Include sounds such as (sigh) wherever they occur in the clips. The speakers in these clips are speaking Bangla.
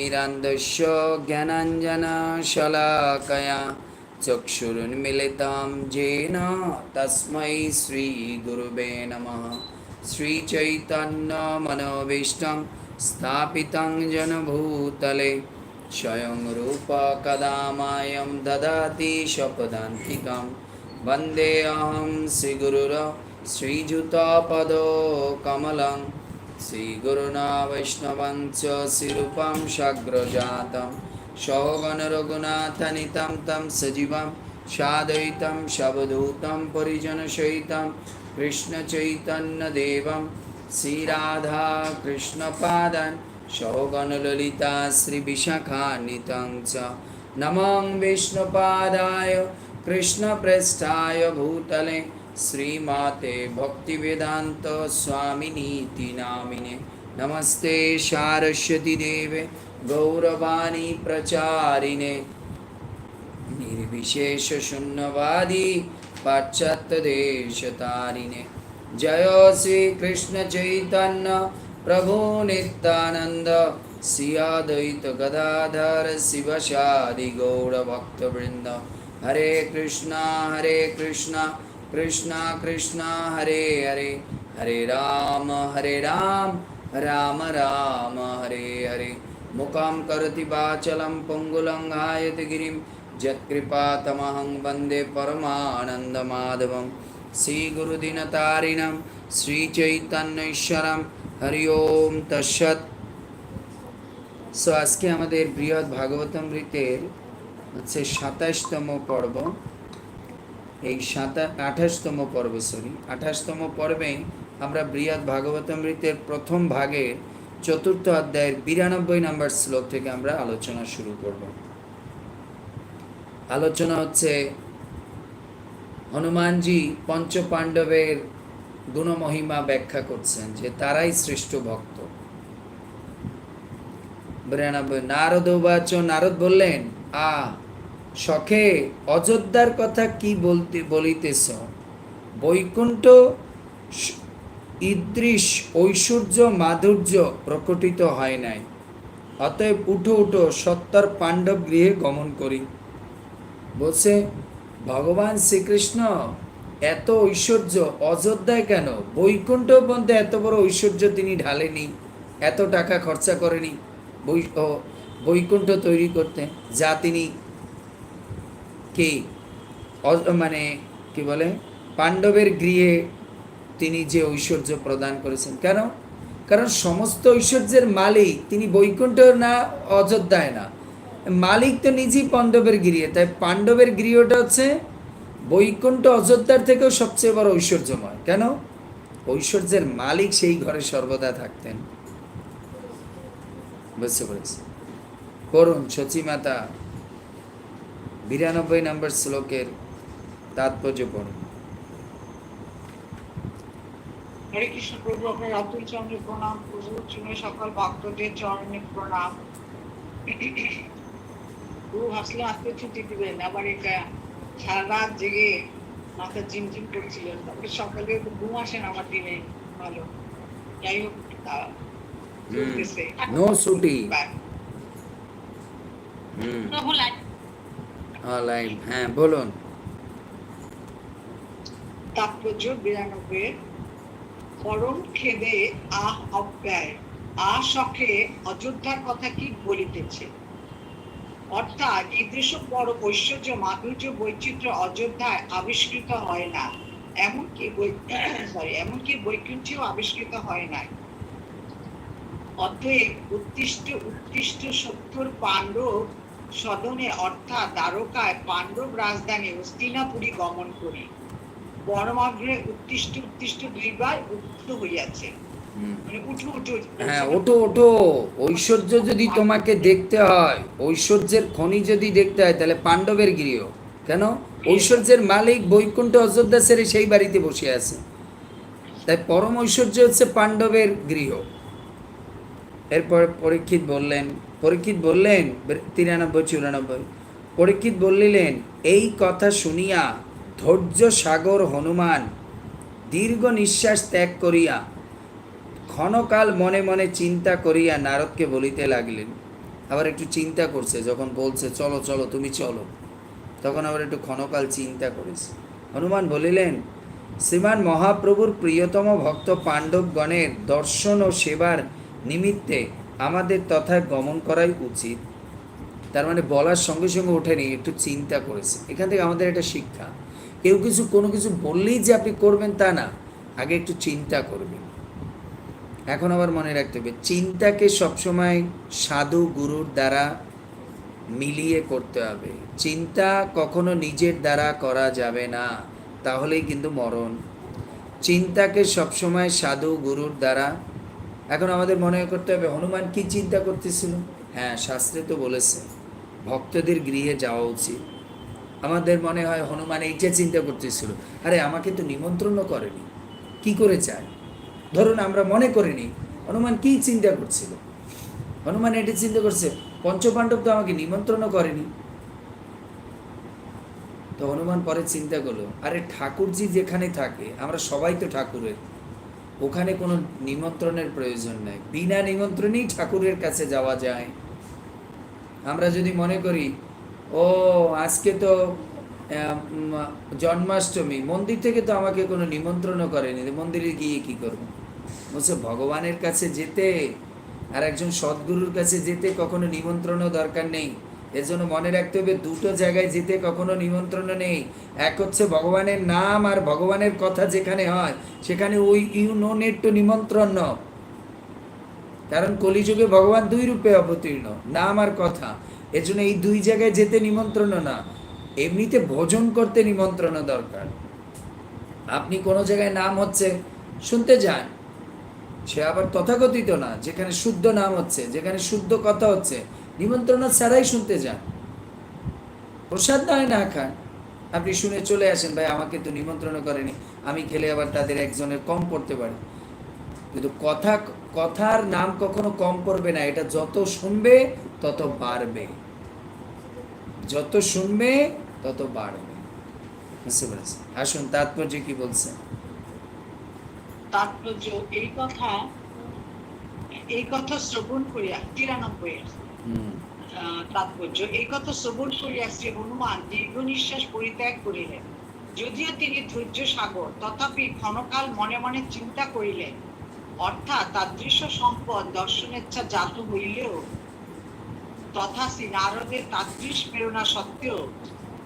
निरन्दस्य ज्ञानाञ्जनशलाकया चक्षुरुन्मिलितं येन तस्मै श्रीगुरुवे नमः श्रीचैतन्यमनोभीष्टं स्थापितं जनभूतले स्वयं रूप कदा मायं ददाति शपदान्तिकं वन्देऽहं श्रीगुरुर श्रीयुतपदो कमलं श्रीगुरुणा वैष्णवञ्च श्रीरूपं शग्रजातं सौगणरघुनाथनितं तं सजीवं सादयितं शवधूतं परिजनसहितं कृष्णचैतन्यदेवं श्रीराधाकृष्णपादान् सौगणललिता श्रीविशाखान्वितं च नमं विष्णुपादाय कृष्णप्रेष्ठाय भूतले श्रीमाते भक्तिवेदान्त स्वामिनीति नामिने नमस्ते सारस्वती देवे गौरवाणी प्रचारिणे निर्विशेषशून्यवादी पाश्चात्यदेशतारिणे जय श्रीकृष्णचैतन्य प्रभु नित्यानन्द श्री अद्वैत गदाधर शिवशादि गौरभक्तवृन्द हरे कृष्णा हरे कृष्णा कृष्णा कृष्णा हरे हरे हरे राम हरे राम राम राम हरे हरे मुखं करोति वाचलं पङ्गुलङ्घायति गिरिं यत्कृपातमहं वन्दे परमानन्दमाधवं श्रीगुरुदिनतारिणं শ্রীচৈতন্যশ্বরম হরি ওম তৎসৎ সো আজকে আমাদের বৃহৎ ভাগবতামৃতের হচ্ছে সাতাশতম পর্ব এই সাতা, আঠাশতম পর্ব সরি আঠাশতম পর্বে আমরা বৃহৎ ভাগবতামৃতের প্রথম ভাগের চতুর্থ অধ্যায়ের বিরানব্বই নম্বর শ্লোক থেকে আমরা আলোচনা শুরু করব। আলোচনা হচ্ছে, হনুমানজি পঞ্চ পাণ্ডবের গুণমহিমা ব্যাখ্যা করছেন যে তারাই শ্রেষ্ঠ ভক্ত। বিরানব্বই, নারদ বাচ নারদ বললেন আ শখে অযোধ্যার কথা কি বলতে বলিতেছ? বৈকুণ্ঠ ঈদৃশ ঐশ্বর্য মাধুর্য প্রকটিত হয় নাই। অতএব উঠো উঠো, সত্তর পাণ্ডব গৃহে গমন করি। বলছে, ভগবান শ্রীকৃষ্ণ, এত ঐশ্বর্য অযোধ্যায় কেন? বৈকুণ্ঠ পর্যন্ত এত বড় ঐশ্বর্য তিনি ঢালেনি, এত টাকা খরচা করেনি বৈকুণ্ঠ তৈরি করতে, যা তিনি কি? মানে কি বলে? পাণ্ডবের গৃহে তিনি যে ঐশ্বর্য প্রদান করেছেন। কেন? কারণ সমস্ত ঐশ্বর্যের মালিক তিনি বৈকুণ্ঠ না, অযোধ্যায় না। মালিক তো নিজেই পাণ্ডবের গৃহে। তাই পাণ্ডবের গৃহটা হচ্ছে বৈকুণ্ঠ অযোধ্যার থেকেও সবচেয়ে বড় ঐশ্বর্যময়। কেন? ঐশ্বর্যের মালিক সেই ঘরে সর্বদা থাকতেন। বুঝতে পেরেছি। করুন সচিমাতা বিরানব্বই নম্বর শ্লোকের তাৎপর্য পড়ুন হরে কৃষ্ণ প্রভু আপনার অতুল চন্দ্র প্রণাম। প্রভু চুনে সকল ভক্তদের চরণে প্রণাম। প্রভু ভাবছিলাম আজকে ছুটি দিবেন আবার এটা সারা রাত জেগে মাথা ঝিমঝিম করছিলেন। তারপরে সকালে একটু ঘুম আসেন আমার দিনে ভালো। যাই হোক নো ছুটি। হুম। হ্যাঁ বলুন। তাৎপর্য বিরানব্বই, পরম খেদে আহ অব্যয় আ শখে অযোধ্যার কথা কি বলিতেছে? অর্থাৎ ঈদৃশ্য বড় ঐশ্বর্য মাধুর্য বৈচিত্র্য অযোধ্যায় আবিষ্কৃত হয় না। এমনকি সরি (coughs) এমনকি বৈকুণ্ঠেও আবিষ্কৃত হয় না অতএব উত্তিষ্ট উত্তিষ্ট সত্তর পাণ্ডব সদনে অর্থাৎ দ্বারকায় পাণ্ডব রাজধানী হস্তিনাপুরী গমন করি। পরমাগ্রহে উত্তিষ্ট উত্তিষ্ট দুইবার উত্থ হইয়াছে। মানে হ্যাঁ ওটো ওটো ঐশ্বর্য যদি তোমাকে দেখতে হয় ঐশ্বর্যের খনি যদি দেখতে হয় তাহলে পাণ্ডবের গৃহ। কেন? ঐশ্বর্যের মালিক বৈকুণ্ঠ অযোধ্যা সেরে সেই বাড়িতে বসে আছে। তাই পরম ঐশ্বর্য হচ্ছে পাণ্ডবের গৃহ। এরপর পরীক্ষিত বললেন পরীক্ষিত বললেন তিরানব্বই, চুরানব্বই। পরীক্ষিত বললিলেন এই কথা শুনিয়া ধৈর্য সাগর হনুমান, দীর্ঘ নিঃশ্বাস ত্যাগ করিয়া ক্ষণকাল মনে মনে চিন্তা করিয়া নারদকে বলিতে লাগলেন। আবার একটু চিন্তা করছে, যখন বলছে, চলো চলো, তুমি চলো। তখন আবার একটু ক্ষণকাল চিন্তা করেছে। হনুমান বলিলেন, শ্রীমান মহাপ্রভুর প্রিয়তম ভক্ত পাণ্ডবগণের দর্শন ও সেবার নিমিত্তে আমাদের তথায় গমন করাই উচিত। তার মানে বলার সঙ্গে সঙ্গে ওঠেনি একটু চিন্তা করেছে। এখান থেকে আমাদের একটা শিক্ষা। কেউ কিছু, কোনো কিছু বললেই যে আপনি করবেন তা না, আগে একটু চিন্তা করবেন। এখন আবার মনে রাখতে হবে, চিন্তাকে সবসময় সাধু গুরুর দ্বারা মিলিয়ে করতে হবে। চিন্তা কখনো নিজের দ্বারা করা যাবে না, তাহলেই কিন্তু মরণ। চিন্তাকে সবসময় সাধু গুরুর দ্বারা এখন আমাদের মনে করতে হবে, হনুমান কি চিন্তা করতেছিল? হ্যাঁ শাস্ত্রে তো বলেছে, ভক্তদের গৃহে যাওয়া উচিত। আমাদের মনে হয় হনুমান এইটা চিন্তা করতেছিল, আরে আমাকে তো নিমন্ত্রণও করেনি, কি করে চায়? ধরুন আমরা মনে করিনি হনুমান কি চিন্তা করছিল? হনুমান এটা চিন্তা করছে, পঞ্চপাণ্ডব তো আমাকে নিমন্ত্রণও করেনি। তো হনুমান পরে চিন্তা করল, আরে ঠাকুরজি যেখানে থাকে, আমরা সবাই তো ঠাকুরের ওখানে কোনো নিমন্ত্রণের প্রয়োজন নাই। বিনা নিমন্ত্রণেই ঠাকুরের কাছে যাওয়া যায়। আমরা যদি মনে করি, ও, আজকে তো জন্মাষ্টমী, মন্দির থেকে তো আমাকে কোনো নিমন্ত্রণও করেনি মন্দিরে গিয়ে কি করব? বলছে, ভগবানের কাছে যেতে আর একজন সদ্গুরুর কাছে যেতে কখনো নিমন্ত্রণও দরকার নেই। এর জন্য মনে রাখতে হবে, দুটো জায়গায় যেতে কখনো নিমন্ত্রণ নেই। এক হচ্ছে ভগবানের নাম আর ভগবানের কথা যেখানে হয়, সেখানে ওই ইউ নো নেট টু। কারণ কলিযুগে ভগবান দুই রূপে অবতীর্ণ, নাম আর কথা। এর জন্য এই দুই জায়গায় যেতে নিমন্ত্রণ না। এমনিতে ভোজন করতে নিমন্ত্রণ দরকার। আপনি কোনো জায়গায় নাম হচ্ছে, শুনতে যান। সে আবার তথাকথিত না, যেখানে শুদ্ধ নাম হচ্ছে, যেখানে শুদ্ধ কথা হচ্ছে নিমন্ত্রণ ছাড়াই শুনতে যান। প্রসাদ নয় না খান। আপনি শুনে চলে আসেন, ভাই, আমাকে তো নিমন্ত্রণ করেনি। আমি খেলে আবার তাদের একজনের কম পড়তে পারি। কিন্তু কথা, কথার নাম কখনো কম করবে না। এটা যত শুনবে, তত বাড়বে। যত শুনবে, তত বাড়বে। বুঝতে পেরেছি আসুন, তাৎপর্য কি বলছে তাৎপর্য, এই কথা এই কথা শ্রবণ করিয়া তিরানব্বই তাৎপর্য। এই কথা শ্রবণ করিয়া শ্রী হনুমান দীর্ঘ নিঃশ্বাস পরিত্যাগ করিলেন। যদিও তিনি ধৈর্য সাগর তথাপি ক্ষণকাল মনে মনে চিন্তা করিলেন, অর্থাৎ তাদৃশ্য সম্পদ দর্শনেচ্ছা জাত হইলেও তথা শ্রী নারদের তাদৃশ প্রেরণা সত্ত্বেও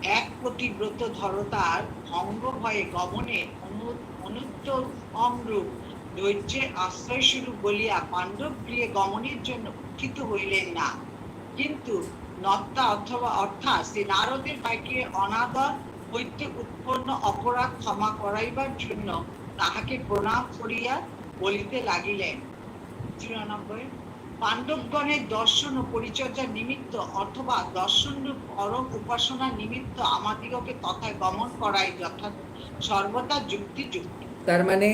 এক কোটি ব্রত ধরতার অঙ্গ ভয়ে গমনে অনু- অনুত্ত অমরূপ ধৈর্যের আশ্রয় স্বরূপ বলিয়া পাণ্ডব গৃহে গমনের জন্য উত্থিত হইলেন না। কিন্তু নত্তা অথবা অর্থাৎ শ্রী নারদের বাইকে অনাদর হইতে উৎপন্ন অপরাধ ক্ষমা করাইবার জন্য তাহাকে প্রণাম করিয়া বলিতে লাগিলেন। চুরানব্বই। পাণ্ডবগণের দর্শন ও পরিচর্যার নিমিত্ত অথবা দর্শন পরম উপাসনা নিমিত্ত আমাদিগকে তথায় গমন করাই যথা সর্বদা যুক্তিযুক্ত। তার মানে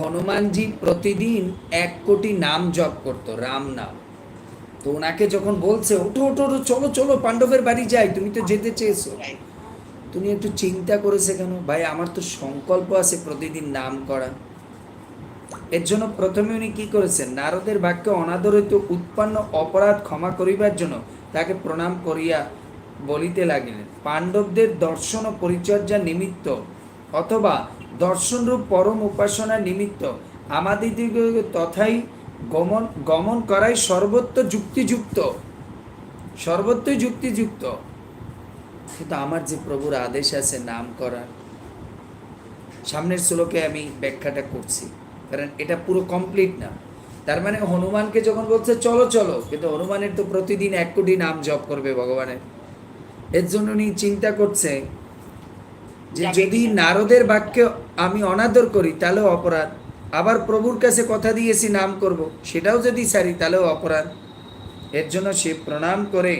হনুমানজি প্রতিদিন এক কোটি নাম জপ করত রাম নাম। তো ওনাকে যখন বলছে ওঠো ওঠো ওঠো, চলো চলো পাণ্ডবের বাড়ি যাই তুমি তো যেতে চেয়েছো। তুমি একটু চিন্তা করেছে কেন? ভাই আমার তো সংকল্প আছে প্রতিদিন নাম করা। এর জন্য প্রথমে উনি কি করেছেন? নারদের বাক্যে অনাদরিত উৎপন্ন অপরাধ ক্ষমা করিবার জন্য তাকে প্রণাম করিয়া বলিতে লাগিলেন। পাণ্ডবদের দর্শন ও পরিচর্যা নিমিত্ত অথবা দর্শনরূপ পরম উপাসনা নিমিত্ত আমাদের তথাই গমন গমন করাই সর্বত্র যুক্তিযুক্ত। সর্বত্রই যুক্তিযুক্ত। কিন্তু আমার যে প্রভুর আদেশ আছে নাম করার সামনের শ্লোকে আমি ব্যাখ্যাটা করছি। কারণ এটা পুরো কমপ্লিট না। তার মানে হনুমানকে যখন বলছে চলো চলো কিন্তু হনুমানের তো প্রতিদিন এক কোটি নাম জপ করবে ভগবানের। এর জন্য উনি চিন্তা করছে যে যদি নারদের বাক্যে আমি অনাদর করি, তাহলেও অপরাধ। আবার প্রভুর কাছে কথা দিয়েছি, নাম করব, সেটাও যদি সারি, তাহলেও অপরাধ। এর জন্য সে প্রণাম করে।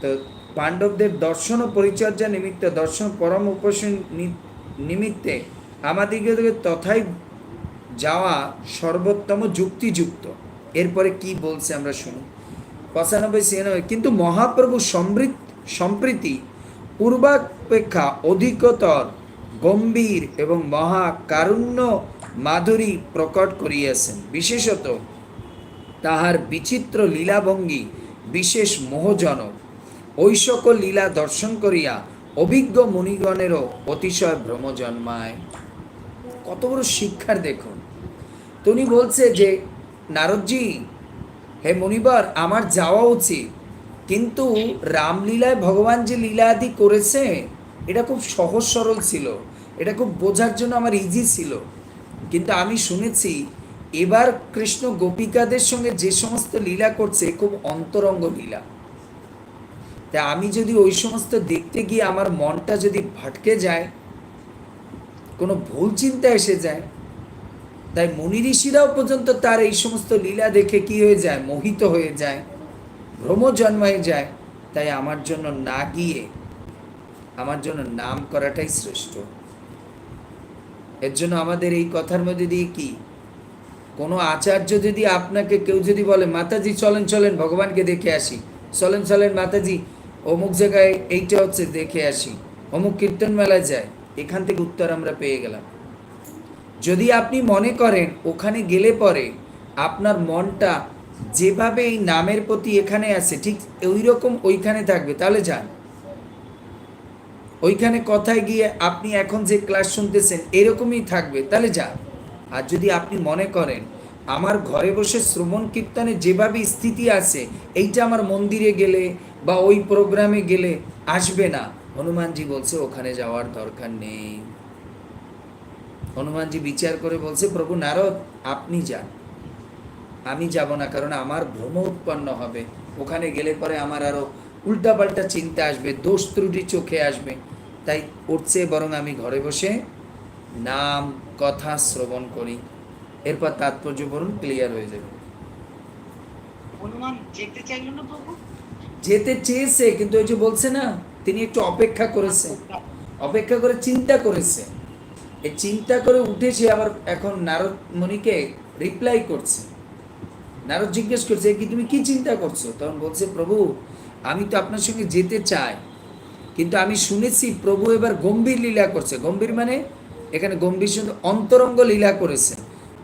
তো পাণ্ডবদের দর্শন ও পরিচর্যা নিমিত্ত, দর্শন পরম উপাসন নিমিত্তে আমাদিকে তথায় যাওয়া সর্বোত্তম যুক্তিযুক্ত। এরপরে কি বলছে আমরা শুনি। পঁচানব্বই ছিয়ানব্বই, কিন্তু মহাপ্রভু সমৃদ্ধ সম্প্রীতি পূর্বাপেক্ষা অধিকতর গম্ভীর এবং মহা কারুণ্য মাধুরী প্রকট করিয়াছেন। বিশেষত তাহার বিচিত্র লীলাভঙ্গি, বিশেষ মোহজনক। ওই সকল লীলা দর্শন করিয়া অভিজ্ঞ মুনিগণেরও অতিশয় ভ্রম জন্মায়। কত বড় শিক্ষার দেখুন। তুমি বলছে যে, নারদজি, হে মুনিবর, আমার যাওয়া উচিত। কিন্তু রামলীলায় ভগবান যে লীলা আদি করেছে এটা খুব সহজ সরল ছিল। এটা খুব বোঝার জন্য আমার ইজি ছিল। কিন্তু আমি শুনেছি, এবার কৃষ্ণ গোপিকাদের সঙ্গে যে সমস্ত লীলা করছে, খুব অন্তরঙ্গ লীলা। তা আমি যদি ওই সমস্ত দেখতে গিয়ে আমার মনটা যদি ভাটকে যায়, কোনো ভুল চিন্তা এসে যায়, তাই মুনি ঋষিরাও পর্যন্ত তার এই সমস্ত লীলা দেখে কি হয়ে যায়, মোহিত হয়ে যায় ভ্রম জন্মায় যায়, তাই আমার জন্য না গিয়ে আমার জন্য নাম করাটাই শ্রেষ্ঠ। এর জন্য আমাদের এই কথার মধ্যে দিয়ে কি? কোনো আচার্য যদি আপনাকে কেউ যদি বলে, মাতাজি, চলেন চলেন, ভগবানকে দেখে আসি। চলেন চলেন, মাতাজি, অমুক জায়গায় এইটা হচ্ছে, দেখে আসি। অমুক কীর্তন মেলায় যায়, এখান থেকে উত্তর আমরা পেয়ে গেলাম। যদি আপনি মনে করেন, ওখানে গেলে পরে আপনার মনটা যেভাবে এই নামের প্রতি এখানে আছে, ঠিক ওই রকম ওইখানে থাকবে, তাহলে যান। ওইখানে কথায় গিয়ে আপনি এখন যে ক্লাস শুনতেছেন, এরকমই থাকবে। তাহলে যান আর যদি আপনি মনে করেন, আমার ঘরে বসে শ্রবণ কীর্তনে যেভাবে স্থিতি আছে, এইটা আমার মন্দিরে গেলে বা ওই প্রোগ্রামে গেলে আসবে না। হনুমানজি বলছে, ওখানে যাওয়ার দরকার নেই। হনুমানজি বিচার করে বলছে, প্রভু নারদ, আপনি যান। আমি যাব না, কারণ আমার ভ্রম উৎপন্ন হবে। ওখানে গেলে পরে আমার আরও উল্টাপাল্টা চিন্তা আসবে দোষ ত্রুটি চোখে আসবে। তাই উঠছে বরং আমি ঘরে বসে নাম কথা শ্রবণ করি। এরপর তাৎপর্য বলুন ক্লিয়ার হয়ে যাবে। যেতে চেয়েছে কিন্তু ওই যে বলছে না তিনি একটু অপেক্ষা করেছে। অপেক্ষা করে চিন্তা করেছে। এই চিন্তা করে উঠেছে আবার এখন নারদ মণিকে রিপ্লাই করছে। নারদ জিজ্ঞেস করছে কি তুমি কি চিন্তা করছ? তখন বলছে প্রভু আমি তো আপনার সঙ্গে যেতে চাই কিন্তু আমি শুনেছি প্রভু এবার গম্ভীর লীলা করছে। গম্ভীর মানে এখানে গম্ভীর শুধু অন্তরঙ্গ লীলা করেছে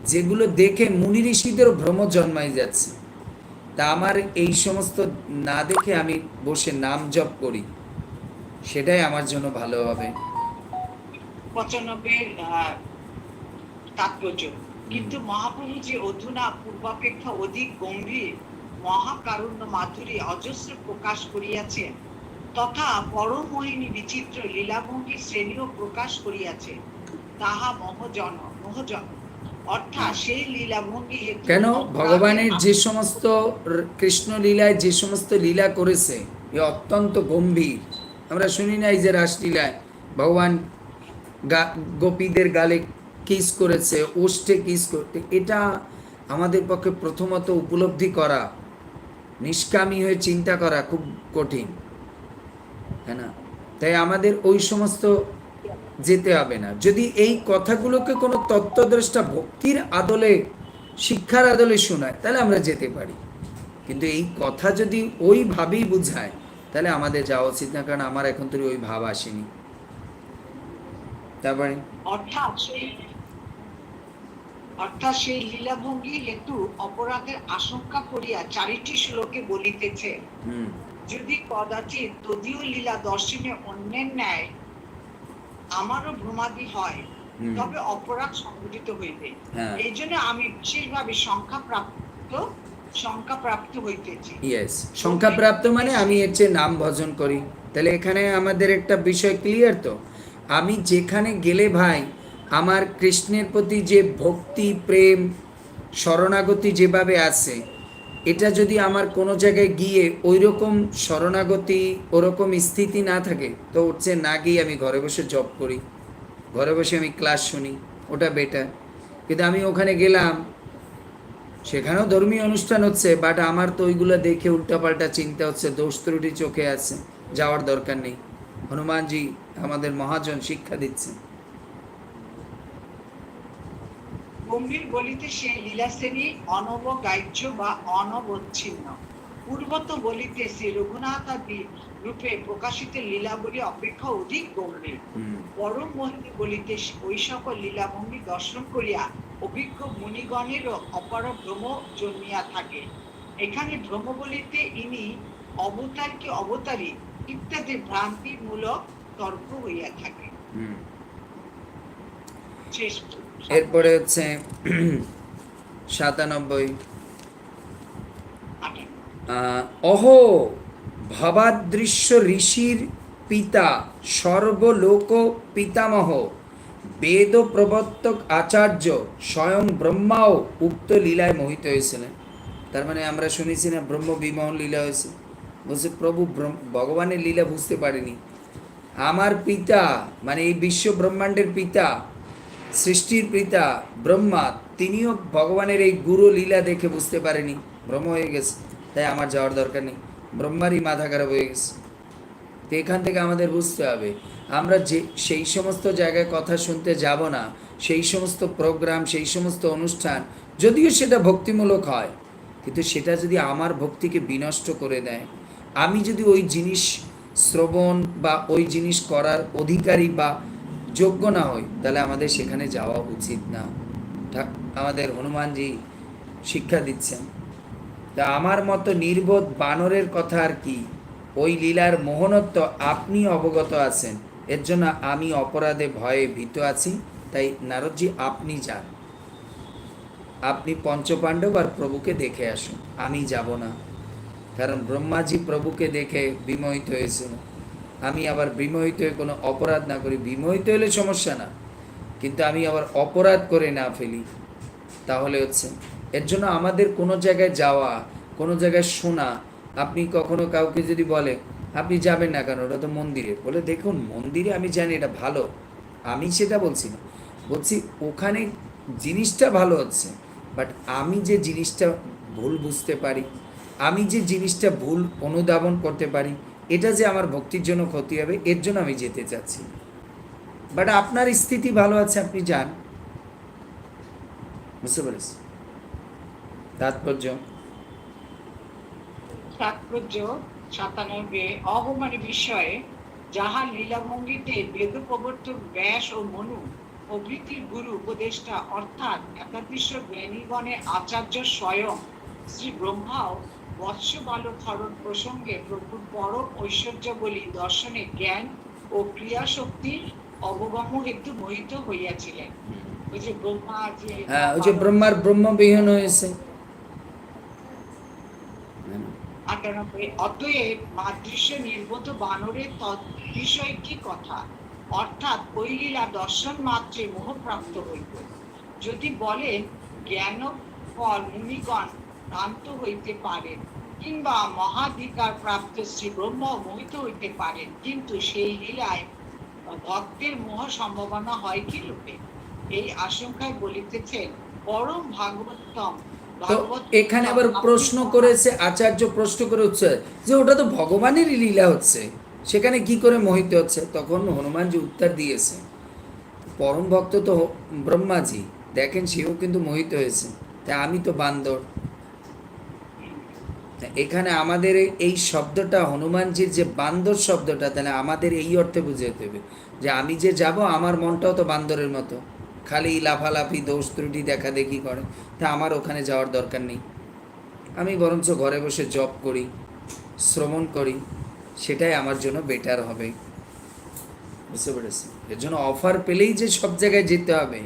যেগুলো দেখে মুনি ঋষিদেরও ভ্রম জন্মাই যাচ্ছে। তা আমার এই সমস্ত না দেখে আমি বসে নাম জপ করি সেটাই আমার জন্য ভালো হবে। তাৎপর্য। কিন্তু মহাপ্রভু যে অধুনা পূর্বাপেক্ষা অধিক গম্ভীর মহাকারুণ্য মাধুরী অজস্র প্রকাশ করিয়াছে তথা পরমোহিনী বিচিত্র লীলাভঙ্গী শ্রেণীও প্রকাশ করিয়াছে। তাহা মহজন মহজন। অর্থাৎ সেই লীলাভঙ্গি কেন? ভগবানের যে সমস্ত কৃষ্ণ লীলায় যে সমস্ত লীলা করেছে এ অত্যন্ত গম্ভীর। আমরা শুনি নাই যে রাসলীলায় ভগবান গোপীদের গালে কিস করেছে ওষ্ঠে কিস করতে এটা আমাদের পক্ষে প্রথমত উপলব্ধি করা নিষ্কামী হয়ে চিন্তা করা খুব কঠিন হ্যাঁ না? তাই আমাদের ওই সমস্ত যেতে হবে না। যদি এই কথাগুলোকে কোনো তত্ত্বদ্রষ্টা ভক্তির আদলে, শিক্ষার আদলে শোনায়, তাহলে আমরা যেতে পারি। কিন্তু এই কথা যদি ওইভাবেই বুঝায়, তাহলে আমাদের যাওয়া উচিত না, কারণ আমার এখন তো ওই ভাব আসেনি। তারপরে? অর্থাৎ সেই লীলাভঙ্গি হেতু অপরাধের আশঙ্কা করিয়া চারিটি শ্লোকে বলিতেছে যদি কদাচিৎ তদীয় লীলা দর্শনে অন্যের ন্যায় আমারও ভ্রমাদি হয় তবে অপরাধ সংঘটিত হইবে। হ্যাঁ। এই জন্য আমি বিশেষভাবে সংখ্যা প্রাপ্ত সংখ্যা প্রাপ্ত হইতেছি। ইয়েস সংখ্যাপ্রাপ্ত মানে আমি এর চেয়ে নাম ভজন করি। তাহলে এখানে আমাদের একটা বিষয় ক্লিয়ার তো? আমি যেখানে গেলে ভাই আমার কৃষ্ণের প্রতি যে ভক্তি, প্রেম, শরণাগতি যেভাবে আছে, এটা যদি আমার কোনো জায়গায় গিয়ে ওই রকম শরণাগতি, ওরকম স্থিতি না থাকে, তো হচ্ছে না গিয়ে আমি ঘরে বসে জব করি, ঘরে বসে আমি ক্লাস শুনি, ওটা বেটার কিন্তু আমি ওখানে গেলাম, সেখানেও ধর্মীয় অনুষ্ঠান হচ্ছে বাট আমার তো ওইগুলো দেখে উল্টাপাল্টা চিন্তা হচ্ছে, দোষ ত্রুটি চোখে আছে, যাওয়ার দরকার নেই। হনুমানজি আমাদের মহাজন শিক্ষা দিচ্ছে গম্ভীর বলিতে সেই লীলাশ্রেণী অনবগাহ্য বা অনবচ্ছিন্ন। পূর্বত বলিতে শ্রী রঘুনাথাদি রূপে প্রকাশিত লীলাবলী অপেক্ষা অধিক গম্ভীর। পরম মোহিনী বলিতে ওই সকল লীলাভঙ্গি দর্শন করিয়া অভিজ্ঞ মুনিগণেরও অপার ভ্রম জন্মিয়া থাকে। এখানে ভ্রম বলিতে ইনি অবতার কি অবতারী ইত্যাদি ভ্রান্তিমূলক তর্ক হইয়া থাকে। শেষ এরপরে হচ্ছে সাতানব্বই। অহ ভবাদৃশ্য ঋষির পিতা, সর্বলোক পিতামহ বেদ প্রবর্তক আচার্য, স্বয়ং ব্রহ্মাও উক্ত লীলায় মোহিত হয়েছিলেন। তার মানে আমরা শুনেছি না ব্রহ্ম বিমোহন লীলা হয়েছে। বলছে, প্রভু ভগবানের লীলা বুঝতে পারিনি। আমার পিতা মানে এই বিশ্ব ব্রহ্মাণ্ডের পিতা সৃষ্টির পিতা ব্রহ্মা, তিনিও ভগবানের এই গুরু লীলা দেখে বুঝতে পারেনি। ব্রহ্ম হয়ে গেছে। তাই আমার যাওয়ার দরকার নেই। ব্রহ্মারই মাথা খারাপ হয়ে গেছে। তো এখান থেকে আমাদের বুঝতে হবে, আমরা যে সেই সমস্ত জায়গায় কথা শুনতে যাব না, সেই সমস্ত প্রোগ্রাম, সেই সমস্ত অনুষ্ঠান, যদিও সেটা ভক্তিমূলক হয়, কিন্তু সেটা যদি আমার ভক্তিকে বিনষ্ট করে দেয়, আমি যদি ওই জিনিস শ্রবণ বা ওই জিনিস করার অধিকারী বা যোগ্য না হই, তাহলে আমাদের সেখানে যাওয়া উচিত না। আমাদের হনুমানজি শিক্ষা দিচ্ছেন। তা আমার মতো নির্বোধ বানরের কথা আর কি? ওই লীলার মোহনত্ব আপনি অবগত আছেন, এর জন্য আমি অপরাধে ভয়ে ভীত আছি, তাই নারদজি আপনি যান। আপনি পঞ্চপাণ্ডব আর প্রভুকে দেখে আসুন, আমি যাব না। কারণ ব্রহ্মাজি প্রভুকে দেখে বিমোহিত হয়েছিল। আমি আবার বিমোহিত হয়ে কোনো অপরাধ না করি, বিমোহিত হলে সমস্যা না। কিন্তু আমি আবার অপরাধ করে না ফেলি, তাহলে হচ্ছে এর জন্য আমাদের কোনো জায়গায় যাওয়া, কোনো জায়গায় শোনা, আপনি কখনো কাউকে যদি বলে, আপনি যাবেন না কেন? ওটা তো মন্দিরে বলে, দেখুন, মন্দিরে আমি জানি এটা ভালো। আমি সেটা বলছি না। বলছি, ওখানে জিনিসটা ভালো হচ্ছে, বাট আমি যে জিনিসটা ভুল বুঝতে পারি, আমি যে জিনিসটা ভুল অনুধাবন করতে পারি এটা যে আমার ভক্তির জন্য ক্ষতি হবে, এর জন্য আমি যেতে চাচ্ছি। বাট আপনার স্থিতি ভালো আছে, আপনি যান। বুঝতে পেরেছি? তাৎপর্য? তাৎপর্য সাতানব্বই অহমানি বিষয়ে যাহা লীলাভঙ্গিতে বেদ প্রবর্তক ব্যাস ও মনু, প্রভৃতির গুরু উপদেষ্টা অর্থাৎ একাদৃশ্য আচার্য স্বয়ং শ্রী ব্রহ্মাও বৎস বালক হরণ প্রসঙ্গে প্রভুর পরম ঐশ্বর্য বলি দর্শনে জ্ঞান ও ক্রিয়া শক্তির অবগম হেতু মোহিত হইয়াছিলেন। ওই যে ব্রহ্মা যে হ্যাঁ ওই যে ব্রহ্মার ব্রহ্মবিহীন হয়েছে। আটানব্বই অতএব মাদৃশ্য নির্বোধ বানরের তৎ বিষয়ে কি কথা? অর্থাৎ ওই লীলা দর্শন মাত্রে মোহপ্রাপ্ত হইত যদি বলেন জ্ঞান ফল মুনিগণ ভ্রান্ত হইতে পারেন কিংবা মহাধিকার প্রাপ্ত শ্রী ব্রহ্ম মোহিত হইতে পারেন কিন্তু সেই লীলায় ভক্তের মোহ সম্ভাবনা হয় কি রূপে এই আশঙ্কায় বলিতেছেন পরম ভাগবতম। তো এখানে আবার প্রশ্ন করেছে আচার্য প্রশ্ন করে হচ্ছে যে ওটা তো ভগবানেরই লীলা হচ্ছে। সেখানে কি করে মোহিত হচ্ছে? তখন হনুমানজি উত্তর দিয়েছে পরম ভক্ত তো ব্রহ্মাজি দেখেন সেও কিন্তু মোহিত হয়েছে। তাই আমি তো বান্দর। এখানে আমাদের এই- শব্দটা হনুমানজির যে বান্দর শব্দটা, তাহলে আমাদের এই অর্থে বুঝাতে হবে। যে আমি যে যাব, আমার মনটাও তো বান্দরের মতো। খালি লাফালাফি, দোষ ত্রুটি দেখা দেখি করে। তা আমার ওখানে যাওয়ার দরকার নেই। আমি বরঞ্চ ঘরে বসে জব করি শ্রমণ করি, সেটাই আমার জন্য বেটার হবে। বুঝতে পেরেছি? এর জন্য অফার পেলেই যে সব জায়গায় যেতে হবে।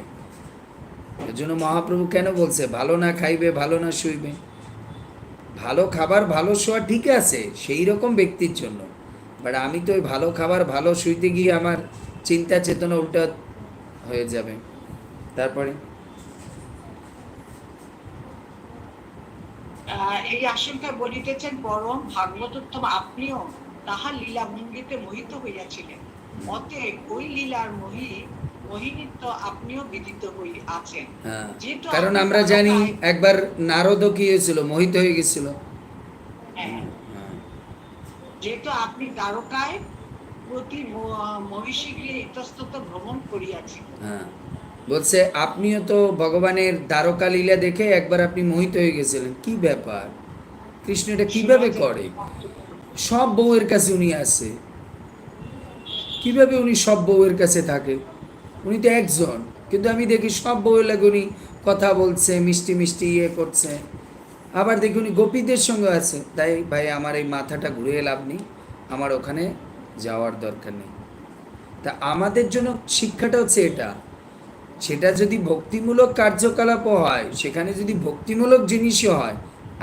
এর জন্য মহাপ্রভু কেন বলছে, ভালো না খাইবে, ভালো না শুইবে? ভালো খাবার, ভালো শোয়া ঠিক আছে সেই রকম ব্যক্তির জন্য। বাট আমি তো ওই ভালো খাবার, ভালো শুইতে গিয়ে আমার চিন্তা চেতনা উল্টা হয়ে যাবে। তারপরে? এই আশঙ্কা বলিতেছেন পরম ভাগবতোত্তম আপনিও তাহার লীলা মোহিত হইয়াছিলেন। অতএব ওই লীলার মোহি হ্যাঁ। কারণ আমরা জানি একবার নারদও কি হয়েছিল মোহিত হয়ে গেছিল। হ্যাঁ, হ্যাঁ। যেহেতু আপনি দ্বারকায় প্রতি ম- মহিষী গৃহে ইতস্তত ভ্রমণ করিয়াছেন। বলছে আপনিও তো ভগবানের দ্বারকা লীলা দেখে একবার আপনি মোহিত হয়ে গেছিলেন। কি ব্যাপার? কৃষ্ণ এটা কীভাবে করে? সব বউয়ের কাছে উনি আসে। কীভাবে উনি সব বউয়ের কাছে থাকে? উনি তো একজন, কিন্তু আমি দেখি সব লাগে উনি কথা বলছে, মিষ্টি মিষ্টি ইয়ে করছে। আবার দেখি উনি গোপীদের সঙ্গে আছে। তাই ভাই, আমার এই মাথাটা ঘুরে লাভ নেই, আমার ওখানে যাওয়ার দরকার নেই। তা আমাদের জন্য শিক্ষাটা হচ্ছে এটা, সেটা যদি ভক্তিমূলক কার্যকলাপও হয়, সেখানে যদি ভক্তিমূলক জিনিসও হয়,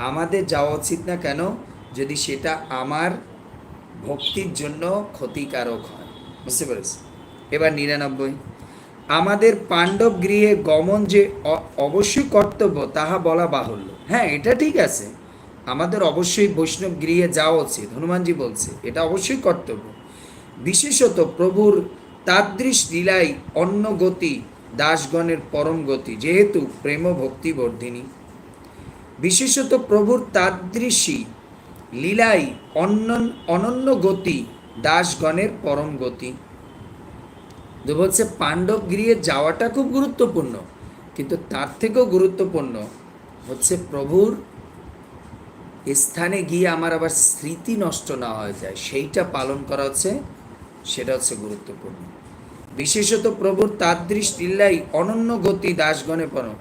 আমাদের যাওয়া উচিত না কেন? যদি সেটা আমার ভক্তির জন্য ক্ষতিকারক হয়। বুঝতে পেরেছি এবার নিরানব্বই। আমাদের পাণ্ডব গৃহে গমন যে অবশ্যই কর্তব্য, তাহা বলা বাহুল্য। হ্যাঁ এটা ঠিক আছে। আমাদের অবশ্যই বৈষ্ণব গৃহে যাওয়া উচিত, হনুমানজি বলছে, এটা অবশ্যই কর্তব্য। বিশেষত প্রভুর তাদৃশ লীলাই অন্য গতি, দাসগণের পরম গতি, যেহেতু প্রেম ভক্তি বর্ধিনী বিশেষত প্রভুর তাদৃশী লীলাই অন্য অনন্য গতি, দাসগণের পরম গতি। তো বলছে পাণ্ডব গৃহে যাওয়াটা খুব গুরুত্বপূর্ণ, কিন্তু তার থেকেও গুরুত্বপূর্ণ হচ্ছে প্রভুর স্থানে গিয়ে আমার আবার স্মৃতি নষ্ট না হয়ে যায়। সেইটা পালন করা হচ্ছে, সেটা হচ্ছে গুরুত্বপূর্ণ। বিশেষত প্রভুর তাদৃশ লীলাই অনন্য গতি দাসগণে পরম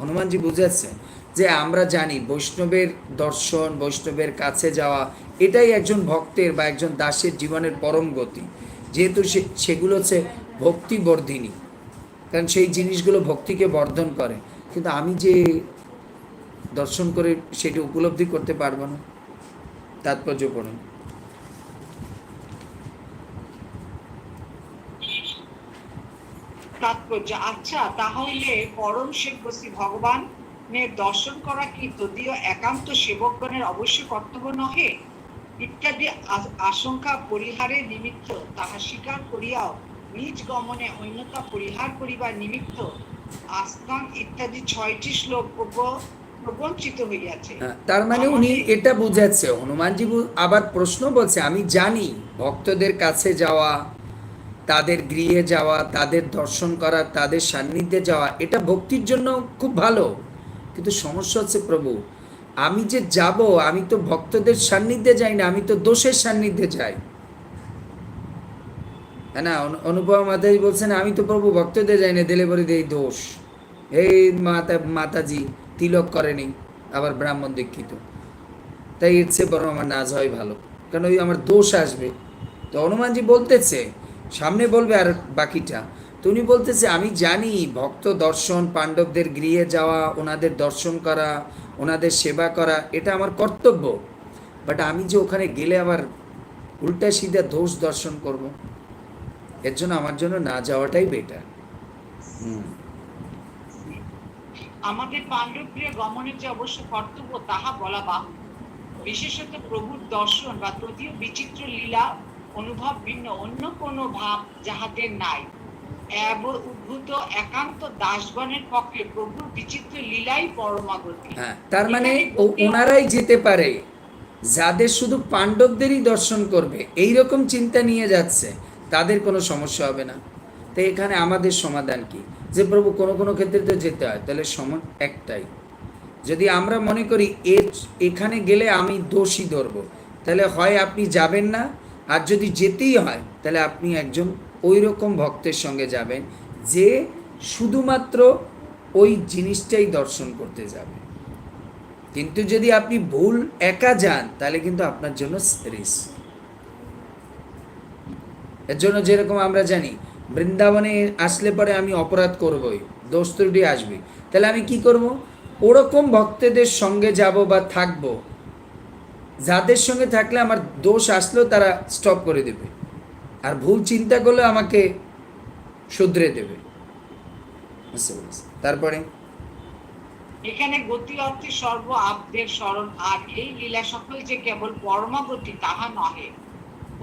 হনুমানজি বুঝেছে যে আমরা জানি বৈষ্ণবের দর্শন, বৈষ্ণবের কাছে যাওয়া, এটাই একজন ভক্তের বা একজন দাসের জীবনের পরম গতি। যেহেতু সে, সেগুলো হচ্ছে ভক্তিবর্ধিনী। কারণ সেই জিনিসগুলো ভক্তিকে বর্ধন করে। কিন্তু আমি যে দর্শন করে সেটি উপলব্ধি করতে পারব না, তাৎপর্য তাৎপর্য আচ্ছা তাহলে পরম সেব্য শ্রী ভগবানের দর্শন করা কি তদীয় একান্ত সেবকগণের অবশ্য কর্তব্য নহে? ইত্যাদি আশঙ্কা পরিহারের নিমিত্ত তাহা স্বীকার করিয়াও নিজ গমনে অন্যতা পরিহার করিবার নিমিত্ত আস্থান ইত্যাদি ছয়টি শ্লোক প্রব- প্রবঞ্চিত হইয়াছে। হ্যাঁ, তার মানে উনি এটা বুঝাচ্ছে হনুমানজি আবার প্রশ্ন বলছে আমি জানি ভক্তদের কাছে যাওয়া তাদের গৃহে যাওয়া তাদের দর্শন করা তাদের সান্নিধ্যে যাওয়া এটা ভক্তির জন্য খুব ভালো। কিন্তু সমস্যা হচ্ছে প্রভু আমি যে যাব আমি তো ভক্তদের সান্নিধ্যে যাই না আমি তো দোষের সান্নিধ্যে যাই। না অনু- অনুপমা মাতাজি বলছেন, আমি তো প্রভু ভক্তদের যাই না দিলে বলে দেই দোষ। এই মাতা, মাতাজি তিলক করেনি, আবার ব্রাহ্মণ দীক্ষিত। তাই এর চেয়ে বরং আমার নাচ হয় ভালো, কারণ ওই আমার দোষ আসবে। তো হনুমানজি বলতেছে, সামনে বলবে আর বাকিটা, তো উনি বলতেছে, আমি জানি ভক্ত দর্শন, পাণ্ডবদের গৃহে যাওয়া, ওনাদের দর্শন করা, ওনাদের সেবা করা, এটা আমার কর্তব্য। বাট আমি যে ওখানে গেলে আবার উল্টা সিধা দোষ দর্শন করব। এর জন্য আমার জন্য না যাওয়াটাই বেটার হুম। আমাদের পাণ্ডবপ্রিয় গমনের যে অবশ্য কর্তব্য তাহা বলা বাহু বিশেষত প্রভুর দর্শন বা বিচিত্র লীলা অনুভব ভিন্ন অন্য কোনো ভাব যাহাদের নাই। এব উদ্ভূত একান্ত দাসগণের পক্ষে প্রভুর বিচিত্র লীলাই পরমাগতি। হ্যাঁ তার মানে ওনারাই যেতে পারে। যাদের শুধু পাণ্ডবদেরই দর্শন করবে এই রকম চিন্তা নিয়ে যাচ্ছে। তাদের কোনো সমস্যা হবে না। তো এখানে আমাদের সমাধান কি? যে প্রভু কোনো কোনো ক্ষেত্রে তো যেতে হয়, তাহলে সম একটাই। যদি আমরা মনে করি এর এখানে গেলে আমি দোষী ধরব, তাহলে হয় আপনি যাবেন না, আর যদি যেতেই হয়, তাহলে আপনি একজন ওই রকম ভক্তের সঙ্গে যাবেন, যে শুধুমাত্র ওই জিনিসটাই দর্শন করতে যাবে। কিন্তু যদি আপনি ভুল একা যান, তাহলে কিন্তু আপনার জন্য রিস্ক। এর জন্য যেরকম আমরা জানি, বৃন্দাবনে আসলে পরে আমি অপরাধ করবই, দোষ ত্রুটি আসবে। তাহলে আমি কি করব? ওরকম ভক্তদের সঙ্গে যাব বা থাকব। যাদের সঙ্গে থাকলে আমার দোষ আসলেও তারা স্টপ করে দেবে। আর ভুল চিন্তা করলে আমাকে শুধরে দেবে। তারপরে? এখানে গতি অর্থে সর্ব আব্দের স্মরণ, আর এই লীলা সকল যে কেবল পরমাগতি, তাহা নহে।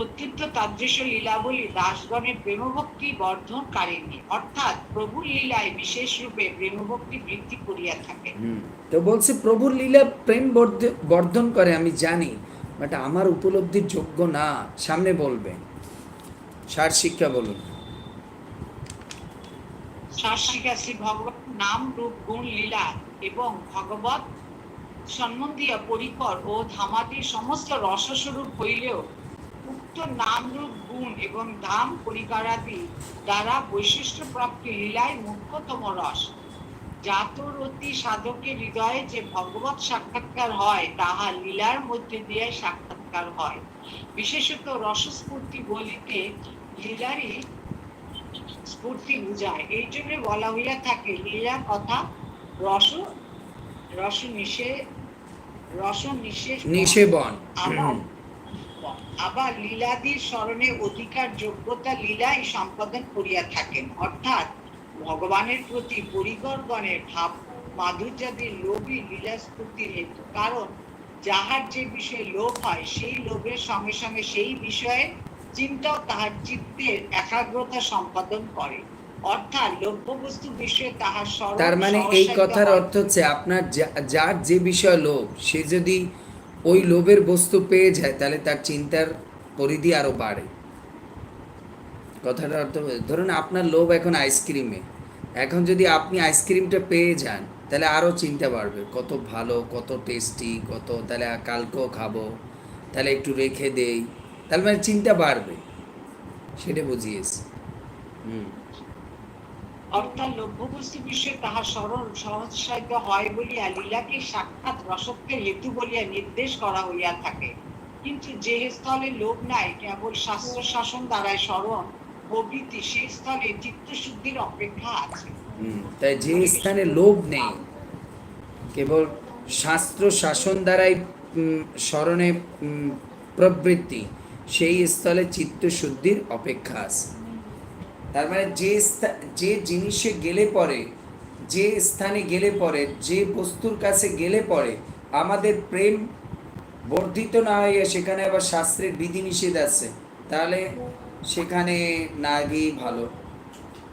অত্যন্ত তাদৃশ্য লীলাবলী দাসগণের প্রেমভক্তি বর্ধনকারিণী অর্থাৎ প্রভুর লীলায় বিশেষ রূপে প্রেমভক্তি বৃদ্ধি করিয়া থাকে। তো বলছে প্রভুর লীলা প্রেম বর্ধন করে আমি জানি বাট আমার উপলব্ধির যোগ্য না। সামনে বলবে। সার শিক্ষা বলুন। শাস্ত্রিকা শ্রী ভগবান নাম রূপ গুণ লীলা এবং ভগবত সম্বন্ধীয় পরিকর ও ধামাদির সমস্ত রসস্বরূপ হইলেও উক্ত নাম রূপ গুণ এবং ধাম পরিকারাদি দ্বারা বৈশিষ্ট্য প্রাপ্তি লীলায় মুখ্যতম রস। জাতর অতি সাধকের হৃদয়ে যে ভগবত সাক্ষাৎকার হয় তাহা লীলার মধ্যে দিয়ে সাক্ষাৎকার হয়। বিশেষত রসস্ফূর্তি বলিতে লীলারই স্ফূর্তি বুঝায়। এই জন্য বলা হইয়া থাকে লীলা কথা রস রস নিষে রস নিষেধ নিষেবন। আবার আবার লীলাদির স্মরণে অধিকার যোগ্যতা লীলাই সম্পাদন করিয়া থাকেন। অর্থাৎ ভগবানের প্রতি পরিগরগণের ভাব মাধুর্যাদির লোভই লীলা স্ফূর্তির হেতু। কারণ যাহার যে বিষয়ে লোভ হয় সেই লোভের সঙ্গে সঙ্গে সেই বিষয়ে চিন্তাও তাহার চিত্তের একাগ্রতা সম্পাদন করে। অর্থাৎ লভ্য বস্তু বিষয়ে তাহার তার মানে এই কথার অর্থ হচ্ছে আপনার যার যে বিষয় লোভ সে যদি ওই লোভের বস্তু পেয়ে যায়, তাহলে তার চিন্তার পরিধি আরও বাড়ে। কথাটা অর্থ ধরুন আপনার লোভ এখন আইসক্রিমে এখন যদি আপনি আইসক্রিমটা পেয়ে যান, তাহলে আরও চিন্তা বাড়বে। কত ভালো, কত টেস্টি কত, তাহলে কালকেও খাব, তাহলে একটু রেখে দেই। তাহলে মানে চিন্তা বাড়বে। সেটা বুঝিয়েছি। হুম। অর্থাৎ লভ্য বস্তু বিষয়ে তাহার স্মরণ সহজসাধ্য হয় বলিয়া লীলাকে সাক্ষাৎ রসত্বের হেতু বলিয়া নির্দেশ করা হইয়া থাকে। কিন্তু যে স্থলে লোভ নাই, কেবল শাস্ত্র শাসন দ্বারাই স্মরণ, প্রভৃতি সেই স্থলে অপেক্ষা আছে। তাই যে স্থানে লোভ নেই, কেবল শাস্ত্র শাসন দ্বারাই স্মরণে প্রবৃত্তি, সেই স্থলে চিত্তশুদ্ধির অপেক্ষা আছে। তার মানে যে যে জিনিসে গেলে পরে, যে স্থানে গেলে পরে, যে বস্তুর কাছে গেলে পরে আমাদের প্রেম বর্ধিত না হয়ে সেখানে আবার শাস্ত্রের বিধিনিষেধ আছে, তাহলে সেখানে না গিয়েই ভালো।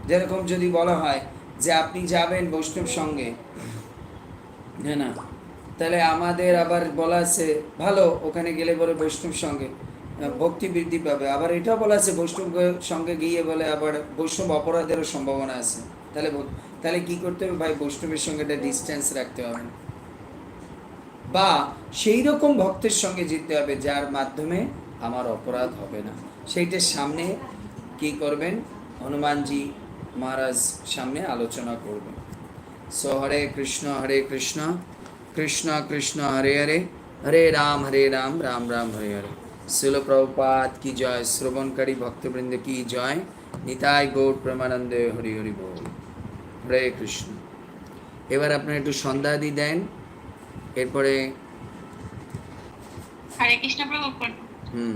যেরকম যদি বলা হয় যে আপনি যাবেন বৈষ্ণব সঙ্গে হ্যাঁ না? তাহলে আমাদের আবার বলা আছে, ভালো, ওখানে গেলে পরে বৈষ্ণব সঙ্গে। ভক্তি বৃদ্ধি পাবে। আবার এটাও বলা আছে বৈষ্ণব সঙ্গে গিয়ে বলে আবার বৈষ্ণব অপরাধেরও সম্ভাবনা আছে। তাহলে তাহলে কি করতে হবে ভাই? বৈষ্ণবের সঙ্গে একটা ডিস্টেন্স রাখতে হবে। বা সেই রকম ভক্তের সঙ্গে যেতে হবে যার মাধ্যমে আমার অপরাধ হবে না। সেইটার সামনে কি করবেন? হনুমানজি মহারাজ সামনে আলোচনা করবেন। সো হরে কৃষ্ণ হরে কৃষ্ণ কৃষ্ণ কৃষ্ণ, হরে হরে হরে রাম হরে রাম রাম রাম, হরে হরে। শিল প্রভুপাত কি জয়? শ্রবণকারী ভক্তবৃন্দ কি জয়? নিতাই গৌর প্রেমানন্দে হরি হরি বল। হরে কৃষ্ণ। এবার আপনার একটু সন্ধ্যা দি দেন এরপরে হরে কৃষ্ণ প্রভু হুম।